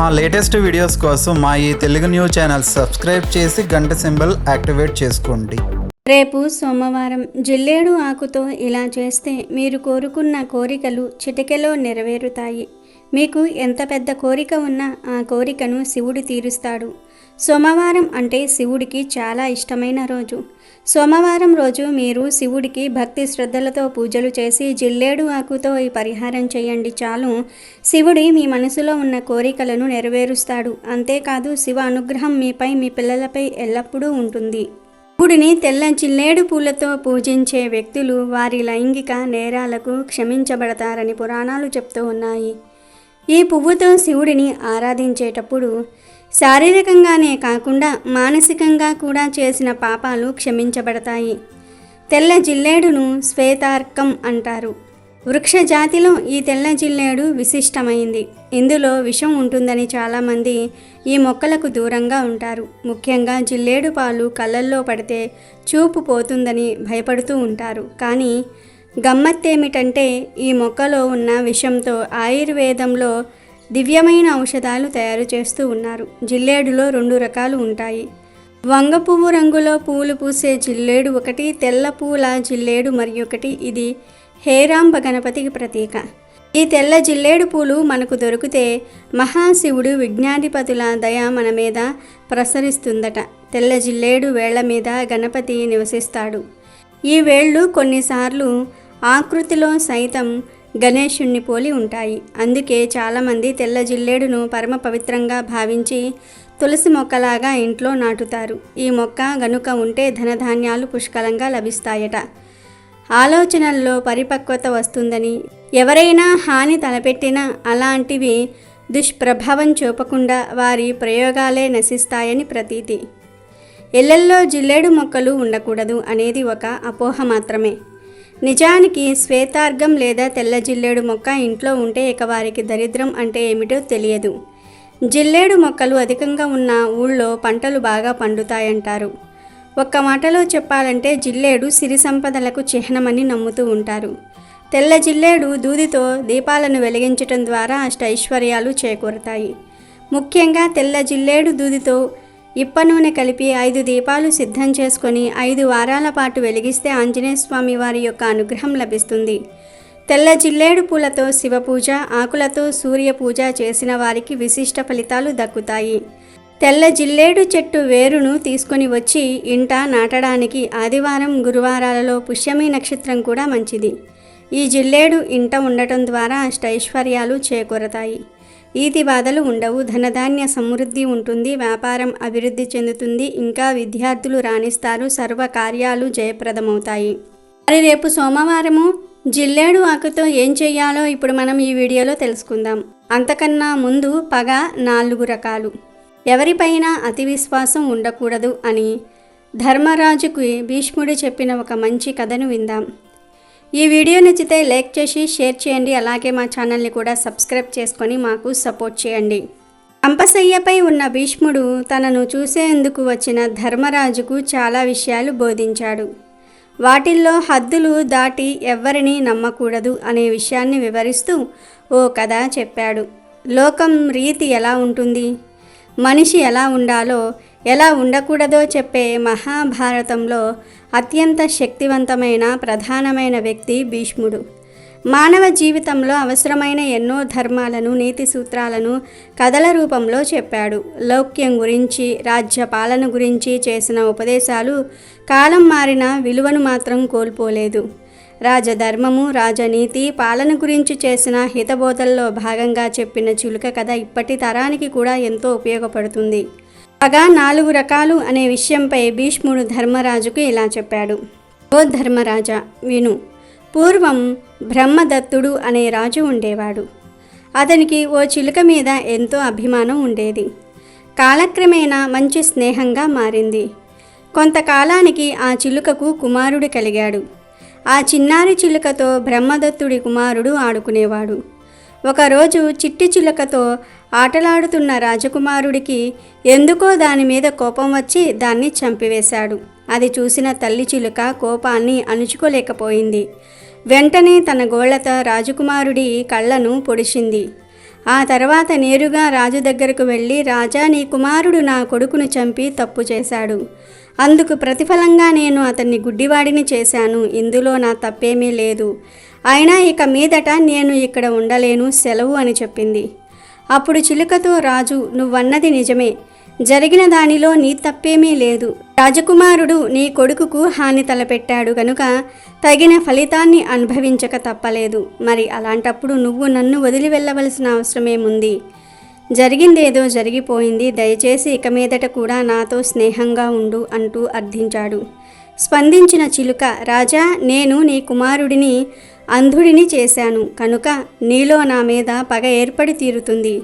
మా latest videos కోసం మా ఈ తెలుగు న్యూస్ ఛానల్ సబ్స్క్రైబ్ చేసి గంట సింబల్ యాక్టివేట్ చేసుకోండి. రేపు సోమవారం జిల్లేడు ఆకుతో ఇలా చేస్తే మీరు కోరుకున్న కోరికలు చిటికెలో నెరవేరుతాయి. మీకు ఎంత పెద్ద కోరిక ఉన్నా ఆ కోరికను శివుడు తీరుస్తాడు. సోమవారం అంటే శివుడికి చాలా ఇష్టమైన రోజు. సోమవారం రోజు మీరు శివుడికి భక్తి శ్రద్ధలతో పూజలు చేసి జిల్లేడు ఆకుతో ఈ పరిహారం చేయండి చాలు. శివుడి మీ మనసులో ఉన్న కోరికలను నెరవేరుస్తాడు. అంతేకాదు శివ అనుగ్రహం మీపై మీ పిల్లలపై ఎల్లప్పుడూ ఉంటుంది. శివుడిని తెల్ల జిల్లేడు పూలతో పూజించే వ్యక్తులు వారి లైంగిక నేరాలకు క్షమించబడతారని పురాణాలు చెప్తూ ఉన్నాయి. ఈ పువ్వుతో శివుడిని ఆరాధించేటప్పుడు శారీరకంగానే కాకుండా మానసికంగా కూడా చేసిన పాపాలు క్షమించబడతాయి. తెల్ల జిల్లేడును శ్వేతార్కం అంటారు. వృక్ష జాతిలో ఈ తెల్ల జిల్లేడు విశిష్టమైంది. ఇందులో విషం ఉంటుందని చాలామంది ఈ మొక్కలకు దూరంగా ఉంటారు. ముఖ్యంగా జిల్లేడు పాలు కళ్ళల్లో పడితే చూపు పోతుందని భయపడుతూ ఉంటారు. కానీ గమ్మత్తేమిటంటే ఈ మొక్కలో ఉన్న విషంతో ఆయుర్వేదంలో దివ్యమైన ఔషధాలు తయారు చేస్తూ ఉన్నారు. జిల్లేడులో రెండు రకాలు ఉంటాయి. వంగ పువ్వు రంగులో పూలు పూసే జిల్లేడు ఒకటి తెల్ల పూల జిల్లేడు మరి ఒకటి ఇది హేరాంబ గణపతికి ప్రతీక. ఈ తెల్ల జిల్లేడు పూలు మనకు దొరికితే మహాశివుడు విజ్ఞాధిపతుల దయ మన మీద ప్రసరిస్తుందట. తెల్ల జిల్లేడు వేళ్ళ మీద గణపతి నివసిస్తాడు. ఈ వేళ్ళు కొన్నిసార్లు ఆకృతిలో సైతం గణేశుణ్ణి పోలి ఉంటాయి. అందుకే చాలామంది తెల్ల జిల్లేడును పరమ పవిత్రంగా భావించి తులసి మొక్కలాగా ఇంట్లో నాటుతారు. ఈ మొక్క గనుక ఉంటే ధనధాన్యాలు పుష్కలంగా లభిస్తాయట. ఆలోచనల్లో పరిపక్వత వస్తుందని ఎవరైనా హాని తలపెట్టినా అలాంటివి దుష్ప్రభావం చూపకుండా వారి ప్రయోగాలే నశిస్తాయని ప్రతీతి. ఇళ్ళల్లో జిల్లేడు మొక్కలు ఉండకూడదు అనేది ఒక అపోహ మాత్రమే. నిజానికి శ్వేతార్గం లేదా తెల్ల జిల్లేడు మొక్క ఇంట్లో ఉంటే ఇక వారికి దరిద్రం అంటే ఏమిటో తెలియదు. జిల్లేడు మొక్కలు అధికంగా ఉన్న ఊళ్ళో పంటలు బాగా పండుతాయంటారు. ఒక్క మాటలో చెప్పాలంటే జిల్లేడు సిరి సంపదలకు చిహ్నమని నమ్ముతూ ఉంటారు. తెల్ల జిల్లేడు దూదితో దీపాలను వెలిగించటం ద్వారా అష్టైశ్వర్యాలు చేకూరతాయి. ముఖ్యంగా తెల్ల జిల్లేడు దూదితో ఇప్ప నూనె కలిపి ఐదు దీపాలు సిద్ధం చేసుకొని ఐదు వారాల పాటు వెలిగిస్తే ఆంజనేయ స్వామి వారి యొక్క అనుగ్రహం లభిస్తుంది. తెల్ల జిల్లేడు పూలతో శివపూజ ఆకులతో సూర్య పూజ చేసిన వారికి విశిష్ట ఫలితాలు దక్కుతాయి. తెల్ల జిల్లేడు చెట్టు వేరును తీసుకొని వచ్చి ఇంట నాటడానికి ఆదివారం గురువారాలలో పుష్యమి నక్షత్రం కూడా మంచిది. ఈ జిల్లేడు ఇంట ఉండటం ద్వారా అష్టైశ్వర్యాలు చేకూరతాయి. ఈతి బాధలు ఉండవు. ధనధాన్య సమృద్ధి ఉంటుంది. వ్యాపారం అభివృద్ధి చెందుతుంది. ఇంకా విద్యార్థులు రాణిస్తారు. సర్వ కార్యాలు జయప్రదమవుతాయి. మరి రేపు సోమవారము జిల్లేడు ఆకుతో ఏం చేయాలో ఇప్పుడు మనం ఈ వీడియోలో తెలుసుకుందాం. అంతకన్నా ముందు పగ నాలుగు రకాలు. ఎవరిపైన అతి విశ్వాసం ఉండకూడదు అని ధర్మరాజుకి భీష్ముడు చెప్పిన ఒక మంచి కథను విందాం. ఈ వీడియో నచ్చితే లైక్ చేసి షేర్ చేయండి. అలాగే మా ఛానల్ని కూడా సబ్స్క్రైబ్ చేసుకొని మాకు సపోర్ట్ చేయండి. అంపశయ్యపై ఉన్న భీష్ముడు తనను చూసేందుకు వచ్చిన ధర్మరాజుకు చాలా విషయాలు బోధించాడు. వాటిల్లో హద్దులు దాటి ఎవ్వరినీ నమ్మకూడదు అనే విషయాన్ని వివరిస్తూ ఓ కథ చెప్పాడు. లోకం రీతి ఎలా ఉంటుంది? మనిషి ఎలా ఉండాలో ఎలా ఉండకూడదో చెప్పే మహాభారతంలో అత్యంత శక్తివంతమైన ప్రధానమైన వ్యక్తి భీష్ముడు. మానవ జీవితంలో అవసరమైన ఎన్నో ధర్మాలను నీతి సూత్రాలను కథల రూపంలో చెప్పాడు. లౌక్యం గురించి రాజ్య పాలన గురించి చేసిన ఉపదేశాలు కాలం మారిన విలువను మాత్రం కోల్పోలేదు. రాజధర్మము రాజనీతి పాలన గురించి చేసిన హితబోధల్లో భాగంగా చెప్పిన చిలుక కథ ఇప్పటి తరానికి కూడా ఎంతో ఉపయోగపడుతుంది. పగా నాలుగు రకాలు అనే విషయంపై భీష్ముడు ధర్మరాజుకు ఇలా చెప్పాడు. ఓ ధర్మరాజా విను పూర్వం బ్రహ్మదత్తుడు అనే రాజు ఉండేవాడు. అతనికి ఓ చిలుక మీద ఎంతో అభిమానం ఉండేది. కాలక్రమేణా మంచి స్నేహంగా మారింది. కొంతకాలానికి ఆ చిలుకకు కుమారుడు కలిగాడు. ఆ చిన్నారి చిలుకతో బ్రహ్మదత్తుడి కుమారుడు ఆడుకునేవాడు. ఒకరోజు చిట్టి చిలుకతో ఆటలాడుతున్న రాజకుమారుడికి ఎందుకో దాని మీద కోపం వచ్చి దాన్ని చంపివేశాడు. అది చూసిన తల్లి చిలుక కోపాన్ని అణుచుకోలేకపోయింది. వెంటనే తన గోళ్ళతో రాజకుమారుడి కళ్ళను పొడిచింది. ఆ తర్వాత నేరుగా రాజు దగ్గరకు వెళ్ళి రాజా నీ కుమారుడు నా కొడుకును చంపి తప్పు చేశాడు. అందుకు ప్రతిఫలంగా నేను అతన్ని గుడ్డివాడిని చేశాను. ఇందులో నా తప్పేమీ లేదు. అయినా ఇక మీదట నేను ఇక్కడ ఉండలేను. సెలవు అని చెప్పింది. అప్పుడు చిలుకతో రాజు నువ్వన్నది నిజమే. జరిగిన దానిలో నీ తప్పేమీ లేదు. రాజకుమారుడు నీ కొడుకుకు హాని తలపెట్టాడు గనుక తగిన ఫలితాన్ని అనుభవించక తప్పలేదు. మరి అలాంటప్పుడు నువ్వు నన్ను వదిలి వెళ్ళవలసిన అవసరమేముంది? జరిగిందేదో జరిగిపోయింది. దయచేసి ఇక మీదట కూడా నాతో స్నేహంగా ఉండు అంటూ అర్థించాడు. స్పందించిన చిలుక రాజా నేను నీ కుమారుడిని అంధుడిని చేశాను. కనుక నీలో నా మీద పగ ఏర్పడి తీరుతుంది.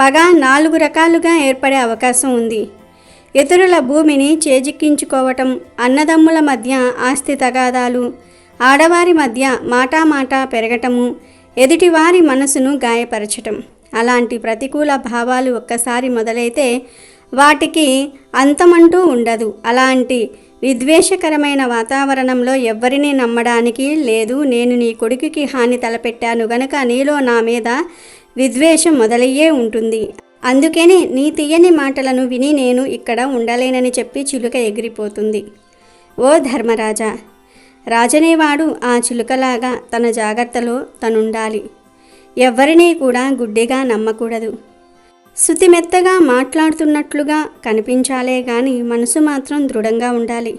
పగ నాలుగు రకాలుగా ఏర్పడే అవకాశం ఉంది. ఇతరుల భూమిని చేజిక్కించుకోవటం అన్నదమ్ముల మధ్య ఆస్తి తగాదాలు ఆడవారి మధ్య మాటామాటా పెరగటము ఎదుటివారి మనసును గాయపరచటం. అలాంటి ప్రతికూల భావాలు ఒక్కసారి మొదలైతే వాటికి అంతమంటూ ఉండదు. అలాంటి విద్వేషకరమైన వాతావరణంలో ఎవ్వరినీ నమ్మడానికి లేదు. నేను నీ కొడుకుకి హాని తలపెట్టాను గనక నీలో నా మీద విద్వేషం మొదలయ్యే ఉంటుంది. అందుకనే నీ తీయని మాటలను విని నేను ఇక్కడ ఉండలేనని చెప్పి చిలుక ఎగిరిపోతుంది. ఓ ధర్మరాజా! రాజనేవాడు ఆ చిలుకలాగా తన జాగ్రత్తలో తనుండాలి. ఎవ్వరినీ కూడా గుడ్డిగా నమ్మకూడదు. శుతిమెత్తగా మాట్లాడుతున్నట్లుగా కనిపించాలే గాని మనసు మాత్రం దృఢంగా ఉండాలి.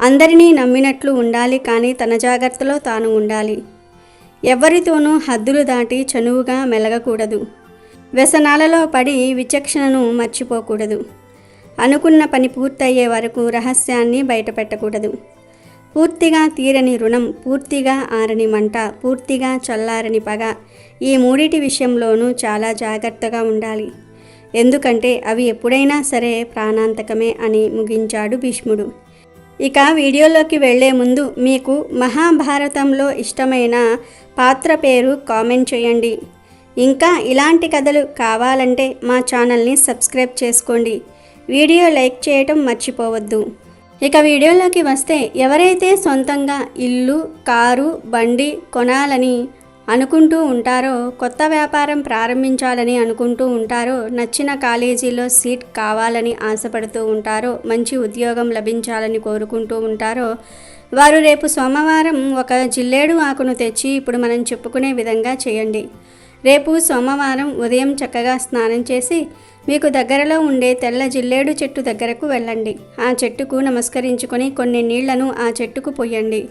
అందరినీ నమ్మినట్లు ఉండాలి కానీ తన జాగ్రత్తలో తాను ఉండాలి. ఎవరితోనూ హద్దులు దాటి చనువుగా మెలగకూడదు. వ్యసనాలలో పడి విచక్షణను మర్చిపోకూడదు. అనుకున్న పని పూర్తయ్యే వరకు రహస్యాన్ని బయటపెట్టకూడదు. పూర్తిగా తీరని రుణం పూర్తిగా ఆరని మంట పూర్తిగా చల్లారని పగ ఈ మూడిటి విషయంలోనూ చాలా జాగ్రత్తగా ఉండాలి. ఎందుకంటే అవి ఎప్పుడైనా సరే ప్రాణాంతకమే అని ముగించాడు భీష్ముడు. ఇక వీడియోలోకి వెళ్ళే ముందు మీకు మహాభారతంలో ఇష్టమైన పాత్ర పేరు కామెంట్ చేయండి. ఇంకా ఇలాంటి కథలు కావాలంటే మా ఛానల్ని సబ్స్క్రైబ్ చేసుకోండి. వీడియో లైక్ చేయటం మర్చిపోవద్దు. ఇక వీడియోలోకి వస్తే ఎవరైతే సొంతంగా ఇల్లు కారు బండి కొనాలని అనుకుంటూ ఉంటారో కొత్త వ్యాపారం ప్రారంభించాలని అనుకుంటూ ఉంటారో నచ్చిన కాలేజీలో సీట్ కావాలని ఆశపడుతూ ఉంటారో మంచి ఉద్యోగం లభించాలని కోరుకుంటూ ఉంటారో వారు రేపు సోమవారం ఒక జిల్లేడు ఆకును తెచ్చి ఇప్పుడు మనం చెప్పుకునే విధంగా చేయండి. రేపు సోమవారం ఉదయం చక్కగా స్నానం చేసి మీకు దగ్గరలో ఉండే తెల్ల జిల్లేడు చెట్టు దగ్గరకు వెళ్ళండి. ఆ చెట్టుకు నమస్కరించుకొని కొన్ని నీళ్ళను ఆ చెట్టుకు పొయ్యండి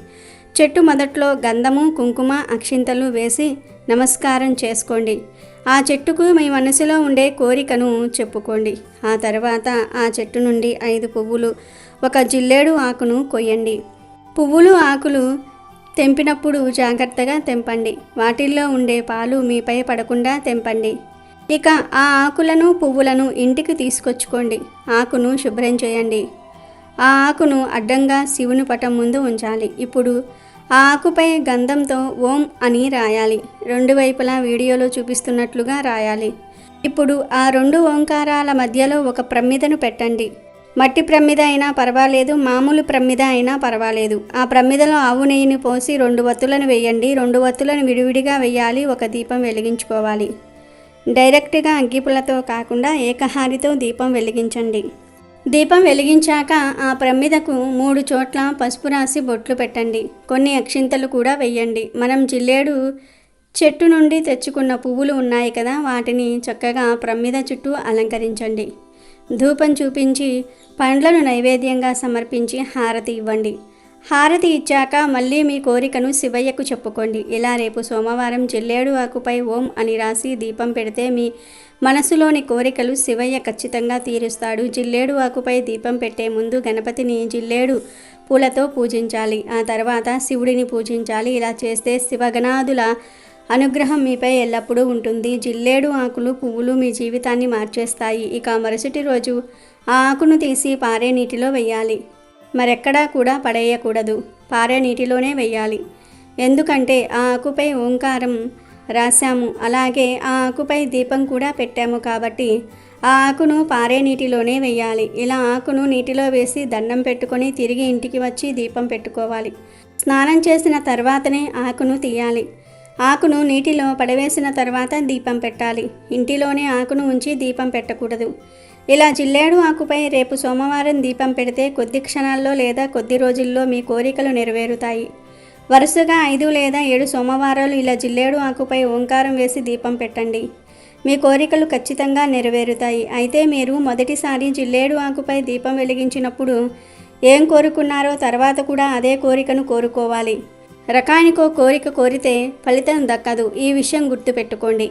చెట్టు మొదట్లో గంధము కుంకుమ అక్షింతలు వేసి నమస్కారం చేసుకోండి. ఆ చెట్టుకు మీ మనసులో ఉండే కోరికను చెప్పుకోండి. ఆ తర్వాత ఆ చెట్టు నుండి ఐదు పువ్వులు ఒక జిల్లేడు ఆకును కొయ్యండి. పువ్వులు ఆకులు తెంపినప్పుడు జాగ్రత్తగా తెంపండి. వాటిల్లో ఉండే పాలు మీపై పడకుండా తెంపండి. ఇక ఆ ఆకులను పువ్వులను ఇంటికి తీసుకొచ్చుకోండి. ఆకును శుభ్రం చేయండి. ఆ ఆకును అడ్డంగా శివుని పటం ముందు ఉంచాలి. ఇప్పుడు ఆ ఆకుపై గంధంతో ఓం అని రాయాలి. రెండు వైపులా వీడియోలో చూపిస్తున్నట్లుగా రాయాలి. ఇప్పుడు ఆ రెండు ఓంకారాల మధ్యలో ఒక ప్రమిదను పెట్టండి. మట్టి ప్రమిద అయినా పర్వాలేదు మామూలు ప్రమిద అయినా పర్వాలేదు. ఆ ప్రమిదలో ఆవు నెయ్యిని పోసి రెండు వత్తులను వేయండి. రెండు వత్తులను విడివిడిగా వేయాలి. ఒక దీపం వెలిగించుకోవాలి. డైరెక్ట్గా అగ్గిపులతో కాకుండా ఏకహారితో దీపం వెలిగించండి. దీపం వెలిగించాక ఆ ప్రమిదకు మూడు చోట్ల పసుపు రాసి బొట్లు పెట్టండి. కొన్ని అక్షింతలు కూడా వెయ్యండి మనం జిల్లేడు చెట్టు నుండి తెచ్చుకున్న పువ్వులు ఉన్నాయి కదా వాటిని చక్కగా ప్రమిద చుట్టూ అలంకరించండి. ధూపం చూపించి పండ్లను నైవేద్యంగా సమర్పించి హారతి ఇవ్వండి. హారతి ఇచ్చాక మళ్ళీ మీ కోరికను శివయ్యకు చెప్పుకోండి. ఇలా రేపు సోమవారం జిల్లేడు ఆకుపై ఓం అని రాసి దీపం పెడితే మీ మనసులోని కోరికలు శివయ్య ఖచ్చితంగా తీరుస్తాడు. జిల్లేడు ఆకుపై దీపం పెట్టే ముందు గణపతిని జిల్లేడు పూలతో పూజించాలి. ఆ తర్వాత శివుడిని పూజించాలి. ఇలా చేస్తే శివగణాదుల అనుగ్రహం మీపై ఎల్లప్పుడూ ఉంటుంది. జిల్లేడు ఆకులు పువ్వులు మీ జీవితాన్ని మార్చేస్తాయి. ఇక మరుసటి రోజు ఆ ఆకును తీసి పారే నీటిలో వెయ్యాలి. మరెక్కడా కూడా పడేయకూడదు. పారే నీటిలోనే వెయ్యాలి. ఎందుకంటే ఆ ఆకుపై ఓంకారం రాశాము. అలాగే ఆ ఆకుపై దీపం కూడా పెట్టాము కాబట్టి ఆ ఆకును పారే నీటిలోనే వెయ్యాలి. ఇలా ఆకును నీటిలో వేసి దండం పెట్టుకొని తిరిగి ఇంటికి వచ్చి దీపం పెట్టుకోవాలి. స్నానం చేసిన తర్వాతనే ఆకును తీయాలి. ఆకును నీటిలో పడవేసిన తర్వాత దీపం పెట్టాలి. ఇంటిలోనే ఆకును ఉంచి దీపం పెట్టకూడదు. ఇలా జిల్లేడు ఆకుపై రేపు సోమవారం దీపం పెడితే కొద్ది క్షణాల్లో లేదా కొద్ది రోజుల్లో మీ కోరికలు నెరవేరుతాయి. వరుసగా ఐదు లేదా ఏడు సోమవారాలు ఇలా జిల్లేడు ఆకుపై ఓంకారం వేసి దీపం పెట్టండి. మీ కోరికలు ఖచ్చితంగా నెరవేరుతాయి. అయితే మీరు మొదటిసారి జిల్లేడు ఆకుపై దీపం వెలిగించినప్పుడు ఏం కోరుకున్నారో తర్వాత కూడా అదే కోరికను కోరుకోవాలి. రకానికో కోరిక కోరితే ఫలితం దక్కదు. ఈ విషయం గుర్తుపెట్టుకోండి.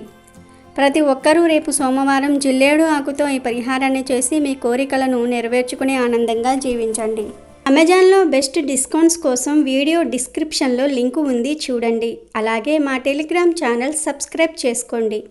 ప్రతి ఒక్కరూ రేపు సోమవారం జిల్లేడు ఆకుతో ఈ పరిహారాన్ని చేసి మీ కోరికలను నెరవేర్చుకునే ఆనందంగా జీవించండి. అమెజాన్లో బెస్ట్ డిస్కౌంట్స్ కోసం వీడియో డిస్క్రిప్షన్లో లింకు ఉంది చూడండి. అలాగే మా టెలిగ్రామ్ ఛానల్ సబ్స్క్రైబ్ చేసుకోండి.